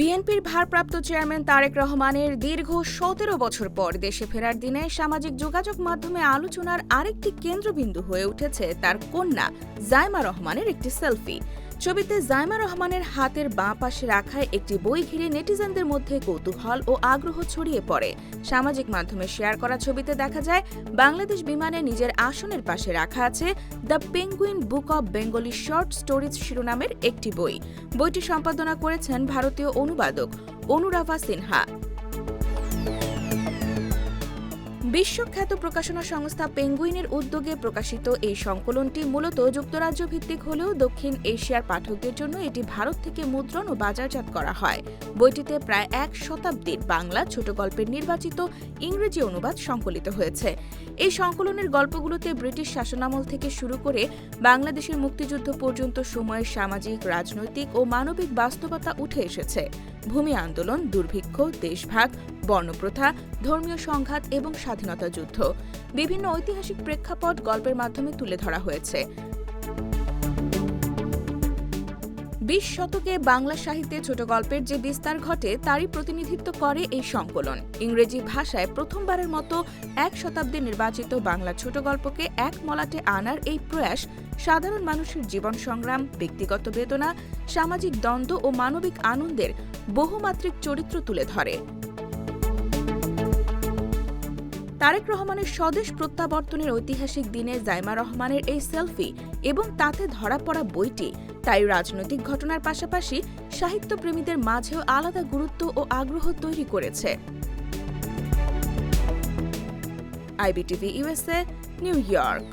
বিএনপির ভারপ্রাপ্ত চেয়ারম্যান তারেক রহমানের দীর্ঘ সতেরো বছর পর দেশে ফেরার দিনে সামাজিক যোগাযোগ মাধ্যমে আলোচনার আরেকটি কেন্দ্রবিন্দু হয়ে উঠেছে তার কন্যা জাইমা রহমানের একটি সেলফি। ছবিতে জাইমা রহমানের হাতের বাঁ পাশে রাখায় একটি বই ঘিরে নেটিজেনদের মধ্যে কৌতূহল ও আগ্রহ ছড়িয়ে পড়ে। সামাজিক মাধ্যমে শেয়ার করা ছবিতে দেখা যায়, বাংলাদেশ বিমানে নিজের আসনের পাশে রাখা আছে the Penguin book of Bengali short stories শিরোনামের একটি বই। বইটি সম্পাদনা করেছেন ভারতীয় অনুবাদক অনুরাভা সিনহা। বিশ্বখ্যাত প্রকাশনা সংস্থা পেঙ্গুইনের উদ্যোগে প্রকাশিত এই সংকলনটি মূলত যুক্তরাজ্য ভিত্তিক হলেও দক্ষিণ এশিয়ার পাঠকদের জন্য এটি ভারত থেকে মুদ্রণ ও বাজারজাত করা হয়। বইটিতে প্রায় এক শতাব্দীর বাংলা ছোট গল্পের নির্বাচিত ইংরেজি অনুবাদ সংকলিত হয়েছে। এই সংকলনের গল্পগুলোতে ব্রিটিশ শাসনামল থেকে শুরু করে বাংলাদেশের মুক্তিযুদ্ধ পর্যন্ত সময়ের সামাজিক, রাজনৈতিক ও মানবিক বাস্তবতা উঠে এসেছে। ভূমি আন্দোলন, দুর্ভিক্ষ, দেশভাগ বর্ণপ্রথা, ধর্মীয় সংঘাত এবং স্বাধীনতা যুদ্ধ। বিভিন্ন ঐতিহাসিক প্রেক্ষাপট গল্পের মাধ্যমে তুলে ধরা হয়েছে। বিশ শতকে বাংলা সাহিত্যে ছোট গল্পের যে বিস্তার ঘটে, তারই প্রতিনিধিত্ব করে এই সংকলন। ইংরেজি ভাষায় প্রথমবারের মতো এক শতাব্দী নির্বাচিত বাংলা ছোট গল্পকে এক মলাটে আনার এই প্রয়াস সাধারণ মানুষের জীবন সংগ্রাম, ব্যক্তিগত বেদনা, সামাজিক দ্বন্দ্ব ও মানবিক আনন্দের বহুমাত্রিক চরিত্র তুলে ধরে। তারেক রহমানের স্বদেশ প্রত্যাবর্তনের ঐতিহাসিক দিনে জাইমা রহমানের এই সেলফি এবং তাতে ধরা পড়া বইটি, তাই রাজনৈতিক ঘটনার পাশাপাশি সাহিত্যপ্রেমীদের মাঝেও আলাদা গুরুত্ব ও আগ্রহ তৈরি করেছে। IBTV USA New York.